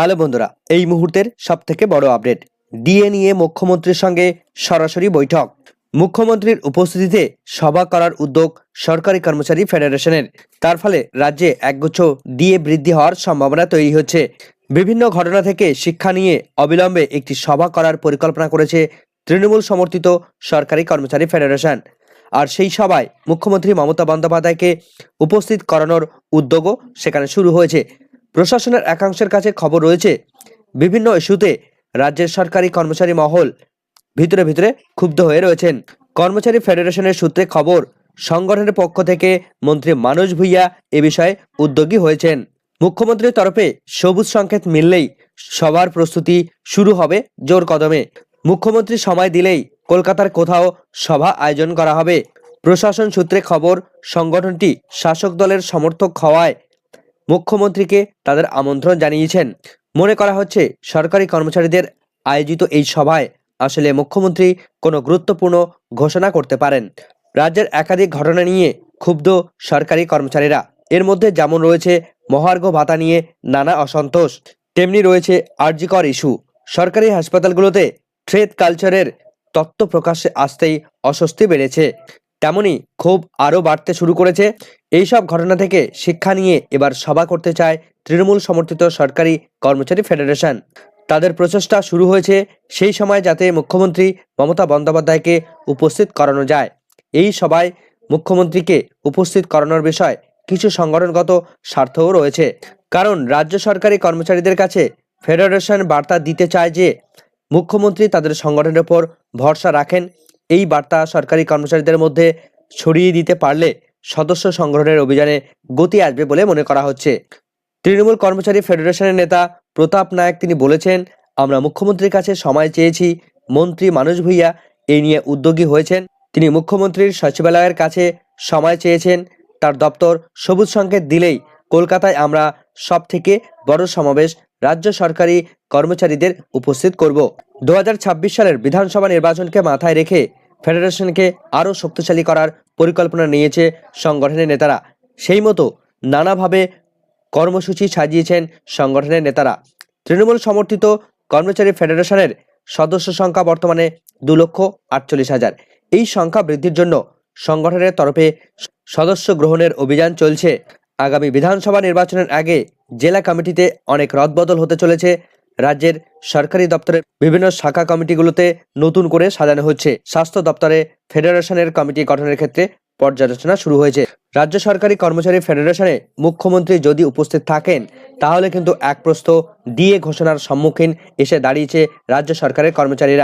Hello বন্ধুরা, এই মুহূর্তের সব থেকে বড় আপডেট ডিএ নিয়ে মুখ্যমন্ত্রীর সঙ্গে সরাসরি বৈঠক। মুখ্যমন্ত্রীর উপস্থিতিতে সভা করার উদ্যোগ সরকারি কর্মচারী ফেডারেশনের। তার ফলে রাজ্যে একগুচ্ছ ডিএ বৃদ্ধি হওয়ার সম্ভাবনা তৈরি হচ্ছে। বিভিন্ন ঘটনা থেকে শিক্ষা নিয়ে অবিলম্বে একটি সভা করার পরিকল্পনা করেছে তৃণমূল সমর্থিত সরকারি কর্মচারী ফেডারেশন। আর সেই সভায় মুখ্যমন্ত্রী মমতা বন্দ্যোপাধ্যায়কে উপস্থিত করানোর উদ্যোগও সেখানে শুরু হয়েছে। প্রশাসনের একাংশের কাছে খবর রয়েছে, বিভিন্ন ইস্যুতে রাজ্যের সরকারি কর্মচারী মহল ভিতরে ভিতরে ক্ষুব্ধ হয়ে রয়েছেন। কর্মচারী ফেডারেশনের সূত্রে খবর, সংগঠনের পক্ষ থেকে মন্ত্রী মানোজ ভুইয়া এ বিষয়ে উদ্যোগী হয়েছেন। মুখ্যমন্ত্রীর তরফে সবুজ সংকেত মিললেই সবার প্রস্তুতি শুরু হবে জোর কদমে। মুখ্যমন্ত্রী সময় দিলেই কলকাতার কোথাও সভা আয়োজন করা হবে। প্রশাসন সূত্রে খবর, সংগঠনটি শাসক দলের সমর্থক হওয়ায় মুখ্যমন্ত্রীকে তাদের আমন্ত্রণ জানিয়েছেন। মনে করা হচ্ছে, সরকারি কর্মচারীদের আয়োজিত এই সভায় আসলে মুখ্যমন্ত্রী কোনো গুরুত্বপূর্ণ ঘোষণা করতে পারেন। রাজ্যের একাধিক ঘটনা নিয়ে ক্ষুব্ধ সরকারি কর্মচারীরা। এর মধ্যে যেমন রয়েছে, মহার্ঘ ভাতা নিয়ে নানা অসন্তোষ। তেমনি রয়েছে আর্যিকর ইস্যু। সরকারি হাসপাতালগুলোতে ট্রেড কালচারের তত্ত্ব প্রকাশ্যে আসতেই অস্বস্তি বেড়েছে। তেমনি ক্ষোভ আরও বাড়তে শুরু করেছে। এইসব ঘটনা থেকে শিক্ষা নিয়ে এবার সভা করতে চায় তৃণমূল সমর্থিত সরকারি কর্মচারী ফেডারেশন। তাদের প্রচেষ্টা শুরু হয়েছে সেই সময় যাতে মুখ্যমন্ত্রী মমতা বন্দ্যোপাধ্যায়কে উপস্থিত করানো যায়। এই সভায় মুখ্যমন্ত্রীকে উপস্থিত করানোর বিষয় কিছু সংগঠনগত স্বার্থও রয়েছে। কারণ রাজ্য সরকারি কর্মচারীদের কাছে ফেডারেশন বার্তা দিতে চায় যে, মুখ্যমন্ত্রী তাদের সংগঠনের উপর ভরসা রাখেন। এই বার্তা সরকারি কর্মচারীদের মধ্যে ছড়িয়ে দিতে পারলে সদস্য সংগ্রহের অভিযানে গতি আসবে বলে মনে করা হচ্ছে। তৃণমূল কর্মচারী ফেডারেশনের নেতা প্রতাপ নায়ক তিনি বলেছেন, আমরা মুখ্যমন্ত্রীর কাছে সময় চেয়েছি। মন্ত্রী মানুষ ভূঁইয়া এই নিয়ে উদ্যোগী হয়েছেন। তিনি মুখ্যমন্ত্রীর সচিবালয়ের কাছে সময় চেয়েছেন। তার দপ্তর সবুজ সংকেত দিলেই কলকাতায় আমরা সব থেকে বড় সমাবেশ রাজ্য সরকারি কর্মচারীদের উপস্থিত করব। দু হাজার ছাব্বিশ সালের বিধানসভা নির্বাচনকে মাথায় রেখে ফেডারেশনকে আরও শক্তিশালী করার পরিকল্পনা নিয়েছে সংগঠনের নেতারা। সেই মতো নানাভাবে কর্মসূচি সাজিয়েছেন সংগঠনের নেতারা। তৃণমূল সমর্থিত কর্মচারী ফেডারেশনের সদস্য সংখ্যা বর্তমানে দু লক্ষ আটচল্লিশ হাজার। এই সংখ্যা বৃদ্ধির জন্য সংগঠনের তরফে সদস্য গ্রহণের অভিযান চলছে। আগামী বিধানসভা নির্বাচনের আগে জেলা কমিটিতে অনেক রদবদল হতে চলেছে। রাজ্যের সরকারি দপ্তরের বিভিন্ন শাখা কমিটিগুলোতে নতুন করে সাজানো হচ্ছে। স্বাস্থ্য দপ্তরে ফেডারেশনের কমিটি গঠনের ক্ষেত্রে পর্যালোচনা শুরু হয়েছে। রাজ্য সরকারি কর্মচারী ফেডারেশনে মুখ্যমন্ত্রী যদি উপস্থিত থাকেন, তাহলে কিন্তু এক প্রস্ত ডিএ ঘোষণার সম্মুখীন এসে দাঁড়িয়েছে রাজ্য সরকারের কর্মচারীরা।